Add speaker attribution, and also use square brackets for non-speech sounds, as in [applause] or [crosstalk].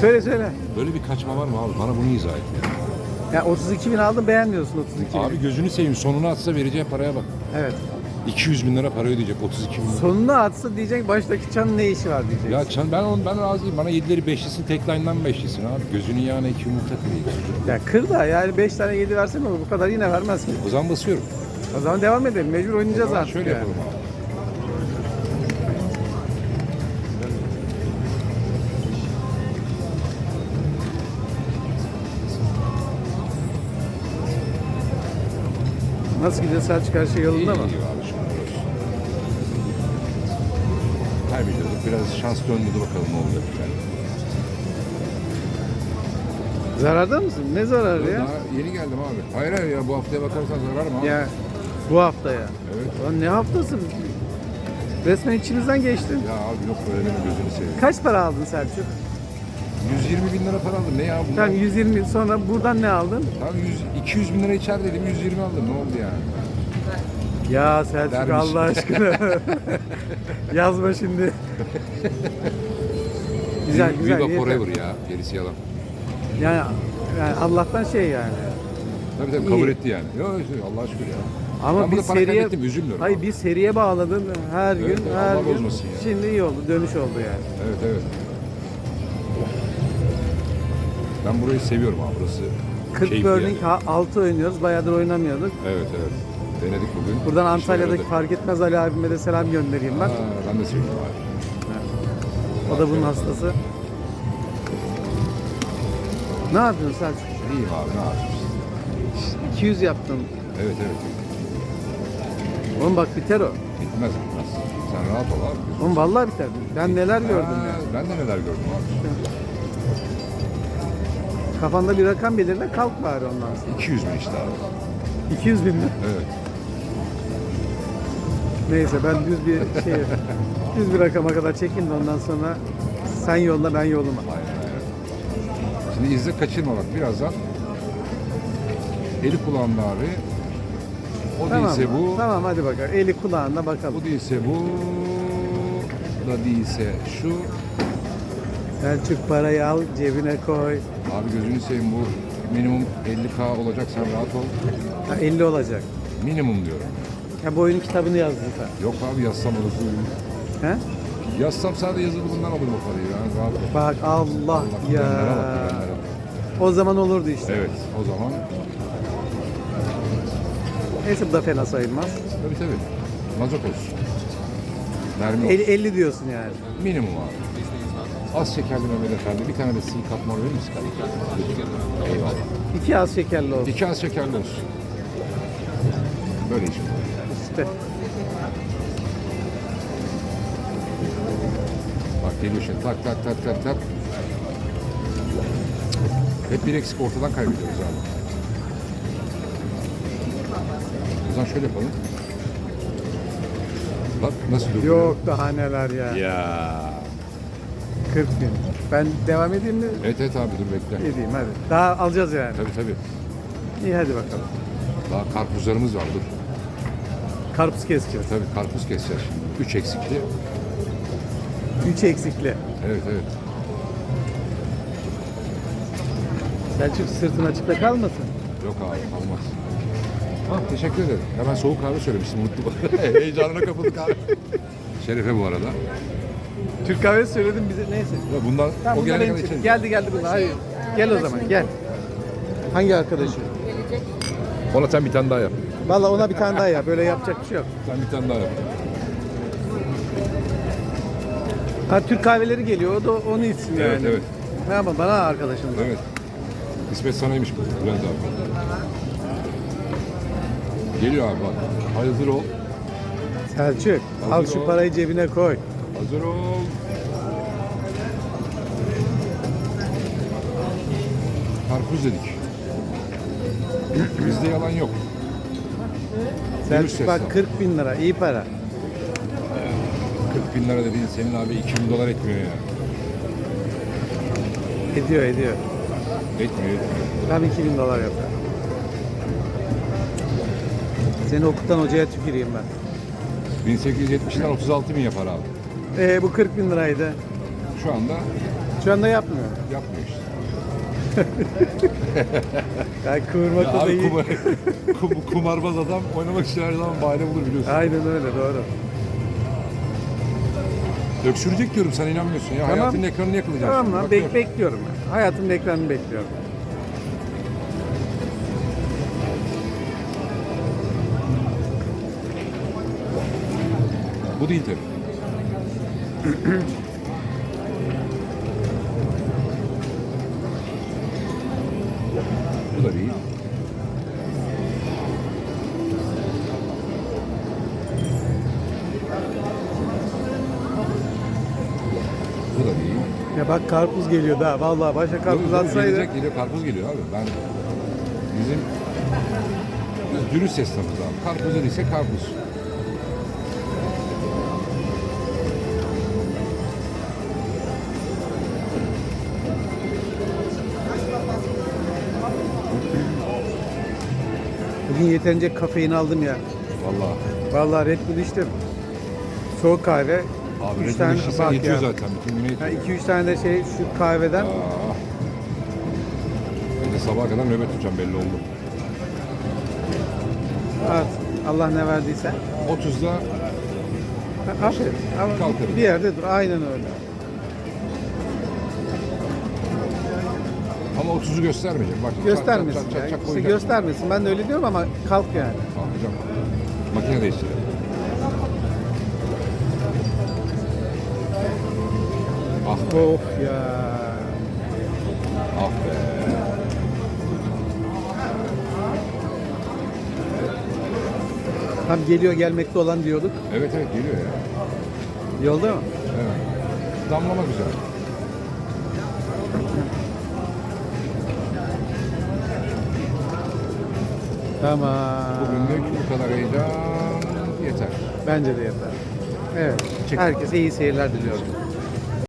Speaker 1: Söyle söyle.
Speaker 2: Böyle bir kaçma var mı abi? Bana bunu izah et ya.
Speaker 1: Ya 32 bin aldın beğenmiyorsun 32 bin.
Speaker 2: Abi gözünü seveyim sonunu atsa vereceği paraya bak.
Speaker 1: Evet.
Speaker 2: 200 bin lira para ödeyecek 32 bin lira.
Speaker 1: Sonunu atsa diyecek baştaki çanın ne işi var diyecek.
Speaker 2: Ya çan, ben on, ben razıyım. Bana 7'leri 5'lisin tek line'dan 5'lisin abi. Gözünün yağına iki yumurta kırayım.
Speaker 1: Ya kır da yani 5 tane 7 versen olur. Bu kadar yine vermez ki.
Speaker 2: O zaman basıyorum.
Speaker 1: O zaman devam edelim. Mecbur oynayacağız
Speaker 2: zaman
Speaker 1: artık
Speaker 2: şöyle
Speaker 1: yani.
Speaker 2: yapalım abi.
Speaker 1: Nasıl gidiyor Selçuk her şey yolunda mı?
Speaker 2: İyi, iyi abi şükür olsun. Kaybediyorduk. Biraz şans döndü bakalım ne olacak. Yani.
Speaker 1: Zararda mısın? Ne zararı ya?
Speaker 2: Daha yeni geldim abi. Hayır hayır ya bu haftaya bakarsan zarar mı abi?
Speaker 1: Ya bu hafta ya.
Speaker 2: Evet.
Speaker 1: Lan ne haftası? Resmen içimizden geçtin.
Speaker 2: Ya abi yok böyle deme gözünü seveyim.
Speaker 1: Kaç para aldın Selçuk?
Speaker 2: 120 bin lira para aldım. Ne ya bu?
Speaker 1: Tamam 120 sonra buradan ne aldın?
Speaker 2: Tamam 100, 200 bin lira içer dedim 120 aldım. Ne oldu yani?
Speaker 1: Ya Selçuk
Speaker 2: Dermiş.
Speaker 1: Allah aşkına. [laughs] Yazma şimdi. güzel
Speaker 2: Viva
Speaker 1: güzel. yeter.
Speaker 2: forever ya. Gerisi yalan.
Speaker 1: Yani, yani Allah'tan şey yani.
Speaker 2: Tabii tabii
Speaker 1: İyi.
Speaker 2: kabul etti yani. Yok Allah'a şükür ya.
Speaker 1: Ama
Speaker 2: ben
Speaker 1: bir
Speaker 2: burada para
Speaker 1: seriye
Speaker 2: kaybettim üzülmüyorum.
Speaker 1: Hayır bir seriye bağladın her
Speaker 2: Evet,
Speaker 1: gün
Speaker 2: evet,
Speaker 1: her
Speaker 2: Allah
Speaker 1: gün.
Speaker 2: bozmasın ya.
Speaker 1: Şimdi iyi oldu dönüş oldu yani.
Speaker 2: Evet evet. Ben burayı seviyorum abi burası.
Speaker 1: 40
Speaker 2: keyifli
Speaker 1: Burning
Speaker 2: yani.
Speaker 1: 6 oynuyoruz. Bayağıdır oynamıyorduk.
Speaker 2: Evet evet. Denedik bugün.
Speaker 1: Buradan
Speaker 2: İşe
Speaker 1: Antalya'daki
Speaker 2: yaradı.
Speaker 1: fark etmez Ali abime de selam göndereyim ben.
Speaker 2: Aa, ben de seviyorum abi.
Speaker 1: O da bunun hastası. Ne yapıyorsun Selçuk?
Speaker 2: İyiyim abi ne yapıyorsun?
Speaker 1: 200 yaptın.
Speaker 2: Evet evet.
Speaker 1: Oğlum bak biter o.
Speaker 2: Bitmez bitmez. Sen rahat ol abi.
Speaker 1: Oğlum vallahi biter. Ben neler gördüm
Speaker 2: Ha,
Speaker 1: ya.
Speaker 2: Ben de neler gördüm abi.
Speaker 1: Kafanda bir rakam belirle kalk bari ondan sonra.
Speaker 2: 200 bin işte abi.
Speaker 1: 200 bin mi?
Speaker 2: Evet.
Speaker 1: Neyse ben düz bir şey düz bir rakama kadar çekeyim de ondan sonra sen yolla ben yoluma.
Speaker 2: Şimdi izle kaçırma bak birazdan. Eli kulağında abi. O
Speaker 1: Tamam.
Speaker 2: değilse bu.
Speaker 1: Tamam hadi bakalım. Eli kulağında bakalım.
Speaker 2: Bu değilse bu. Da değilse şu.
Speaker 1: Selçuk parayı al cebine koy.
Speaker 2: Abi gözünü seveyim bu minimum 50k olacak sen rahat ol.
Speaker 1: Ha, 50 olacak.
Speaker 2: Minimum diyorum.
Speaker 1: Ha, bu oyunun kitabını yazdın sen.
Speaker 2: Yok abi yazsam alırım.
Speaker 1: He?
Speaker 2: Yazsam sadece yazılı bundan alırım o parayı. Yani rahat ol.
Speaker 1: Bak Allah
Speaker 2: Allah
Speaker 1: ya.
Speaker 2: bilenlere bak bilenlere.
Speaker 1: O zaman olurdu işte.
Speaker 2: Evet o zaman
Speaker 1: Neyse bu da fena sayılmaz.
Speaker 2: tabii tabii. Nazok olsun. Mermi
Speaker 1: 50,
Speaker 2: olsun.
Speaker 1: 50 diyorsun yani.
Speaker 2: Minimum abi. Az şekerli Mehmet Efendi. Bir tane de sığ katman verir misin kardeşim? Eyvallah.
Speaker 1: İki az şekerli olsun.
Speaker 2: İki az şekerli olsun. Böyle işim.
Speaker 1: İşte.
Speaker 2: Bak geliyor şimdi tak tak tak tak tak. Hep bir eksik ortadan kaybediyoruz abi. O zaman şöyle yapalım. Bak nasıl duruyor?
Speaker 1: Yok daha neler ya.
Speaker 2: Ya.
Speaker 1: 40 bin. Ben devam edeyim mi?
Speaker 2: Evet evet abi dur bekle.
Speaker 1: Edeyim hadi. Daha alacağız yani.
Speaker 2: Tabii tabii.
Speaker 1: İyi hadi bakalım.
Speaker 2: Daha karpuzlarımız var dur.
Speaker 1: Karpuz keseceğiz.
Speaker 2: Tabii karpuz keseceğiz şimdi. Üç eksikli.
Speaker 1: 3 eksikli.
Speaker 2: Evet evet.
Speaker 1: Selçuk sırtın açıkta kalmasın.
Speaker 2: Yok abi olmaz. Ha, teşekkür ederim. Hemen soğuk kahve söylemiştim mutlu. [laughs] Heyecanına kapıldık abi. Şerefe bu arada.
Speaker 1: Türk kahvesi söyledim bize neyse.
Speaker 2: Ya bundan
Speaker 1: Tamam
Speaker 2: o
Speaker 1: bunlar
Speaker 2: gelene
Speaker 1: benim
Speaker 2: kadar
Speaker 1: için.
Speaker 2: içelim.
Speaker 1: Geldi geldi bunlar. Hayır. Gel o zaman gel. Hangi arkadaşı?
Speaker 2: Ona sen bir tane daha yap.
Speaker 1: Valla ona bir tane daha yap. Böyle yapacak bir şey yok.
Speaker 2: Sen bir tane daha yap.
Speaker 1: Ha Türk kahveleri geliyor. O da onu içsin yani.
Speaker 2: Evet evet.
Speaker 1: Ne yapalım bana arkadaşım da.
Speaker 2: Evet. İsmet sanaymış bu Bülent abi. Geliyor abi bak. Hazır ol.
Speaker 1: Selçuk al
Speaker 2: Hazır
Speaker 1: şu
Speaker 2: ol.
Speaker 1: parayı cebine koy.
Speaker 2: Hazır ol. Karpuz dedik. Bizde yalan yok.
Speaker 1: Selçuk bak
Speaker 2: hesap.
Speaker 1: 40 bin lira iyi para.
Speaker 2: 40 bin lira dediğin senin abi 2000 dolar etmiyor ya.
Speaker 1: Ediyor ediyor.
Speaker 2: Etmiyor etmiyor.
Speaker 1: Tam 2000 dolar yapar. Seni okutan hocaya tüküreyim ben.
Speaker 2: 1870'den 36 bin yapar abi.
Speaker 1: Ee, bu 40 bin liraydı.
Speaker 2: Şu anda
Speaker 1: Şu anda yapmıyor.
Speaker 2: Yapmıyor işte. [laughs]
Speaker 1: Yani
Speaker 2: Ya
Speaker 1: da
Speaker 2: abi
Speaker 1: iyi.
Speaker 2: kumar, kum, kumarbaz adam oynamak için her zaman bahane bulur biliyorsun.
Speaker 1: Aynen öyle doğru.
Speaker 2: Öksürecek diyorum sen inanmıyorsun ya.
Speaker 1: Tamam.
Speaker 2: Hayatın ekranını yakalayacaksın.
Speaker 1: Tamam lan
Speaker 2: Bak
Speaker 1: bek bekliyorum ben. Hayatımın ekranını bekliyorum.
Speaker 2: Bu değil tabii. Bu da değil. Bu da değil.
Speaker 1: Ya bak karpuz geliyor daha. Vallahi başa karpuz
Speaker 2: Yok,
Speaker 1: atsaydı.
Speaker 2: Gelecek geliyor, karpuz geliyor abi. Ben bizim biz dürüst esnafız abi. Karpuz dediyse karpuz.
Speaker 1: Bugün yeterince kafein aldım ya.
Speaker 2: Vallahi.
Speaker 1: Vallahi Red Bull içtim. Soğuk kahve.
Speaker 2: Abi Red Bull
Speaker 1: bak
Speaker 2: yetiyor
Speaker 1: ya.
Speaker 2: zaten. Bütün güne yetiyor.
Speaker 1: 2-3 tane de şey şu kahveden.
Speaker 2: Aa. Ben de sabaha kadar nöbet tutacağım belli oldu.
Speaker 1: At. Allah ne verdiyse.
Speaker 2: 30'da
Speaker 1: Ha, Aferin. Ama
Speaker 2: Kalkarım.
Speaker 1: bir yerde dur. Aynen öyle.
Speaker 2: Ama 30'u göstermeyeceğim. Bak çat,
Speaker 1: Göstermesin.
Speaker 2: Çat, çat,
Speaker 1: yani.
Speaker 2: çat,
Speaker 1: İşte
Speaker 2: koyacağım.
Speaker 1: göstermesin. Ben de öyle diyorum ama kalk yani.
Speaker 2: Kalkacağım. Makine değiştirelim. Ah be.
Speaker 1: Of ya.
Speaker 2: Ah be.
Speaker 1: Tam geliyor gelmekte olan diyorduk.
Speaker 2: Evet evet geliyor ya.
Speaker 1: Yolda mı?
Speaker 2: Evet. Damlama güzel.
Speaker 1: Tamam.
Speaker 2: Bugünlük bu kadar heyecan yeter.
Speaker 1: Bence de yeter. Evet. Herkese iyi seyirler diliyorum.